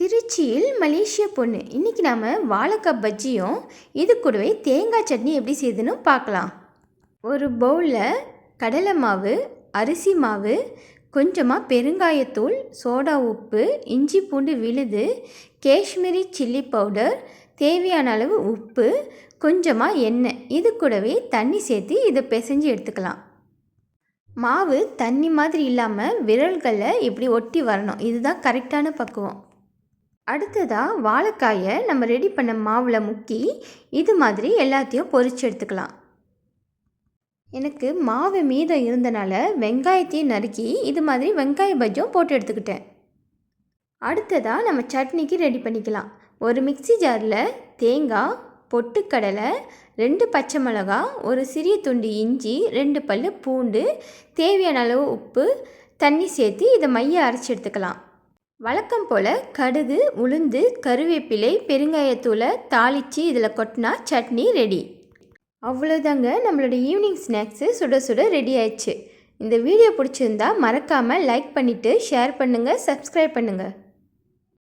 திருச்சியில் மலேசிய பொண்ணு. இன்றைக்கி நாம் வாழைக்காய் பஜ்ஜியும் இது கூடவே தேங்காய் சட்னி எப்படி செய்யுதுன்னு பார்க்கலாம். ஒரு பவுலில் கடலை மாவு அரிசி மாவு கொஞ்சமாக பெருங்காயத்தூள் சோடா உப்பு இஞ்சி பூண்டு விழுது காஷ்மீரி சில்லி பவுடர் தேவையான அளவு உப்பு கொஞ்சமாக எண்ணெய். இது கூடவே தண்ணி சேர்த்து இதை பிசைஞ்சு எடுத்துக்கலாம். மாவு தண்ணி மாதிரி இல்லாமல் விரல்களில் இப்படி ஒட்டி வரணும். இதுதான் கரெக்டான பக்குவம். அடுத்ததாக வாழைக்காயை நம்ம ரெடி பண்ண மாவில் முக்கி இது மாதிரி எல்லாத்தையும் பொறிச்சு எடுத்துக்கலாம். எனக்கு மாவு மீதம் இருந்தனால வெங்காயத்தையும் நறுக்கி இது மாதிரி வெங்காய பஜ்ஜும் போட்டு எடுத்துக்கிட்டேன். அடுத்ததாக நம்ம சட்னிக்கு ரெடி பண்ணிக்கலாம். ஒரு மிக்ஸி ஜாரில் தேங்காய் பொட்டுக்கடலை ரெண்டு பச்சை மிளகா ஒரு சிறிய துண்டு இஞ்சி ரெண்டு பல் பூண்டு தேவையான அளவு உப்பு தண்ணி சேர்த்து இதை மைய அரைச்சி எடுத்துக்கலாம். வழக்கம் போல் கடுகு உளுந்து கருவேப்பிலை பெருங்காயத்தூளை தாளித்து இதில் கொட்டினா சட்னி ரெடி அவ்வளோதாங்க நம்மளோட ஈவினிங் ஸ்நாக்ஸு சுட சுட ரெடி ஆயிடுச்சு. இந்த வீடியோ பிடிச்சிருந்தா மறக்காமல் லைக் பண்ணிவிட்டு ஷேர் பண்ணுங்கள் சப்ஸ்கிரைப் பண்ணுங்கள்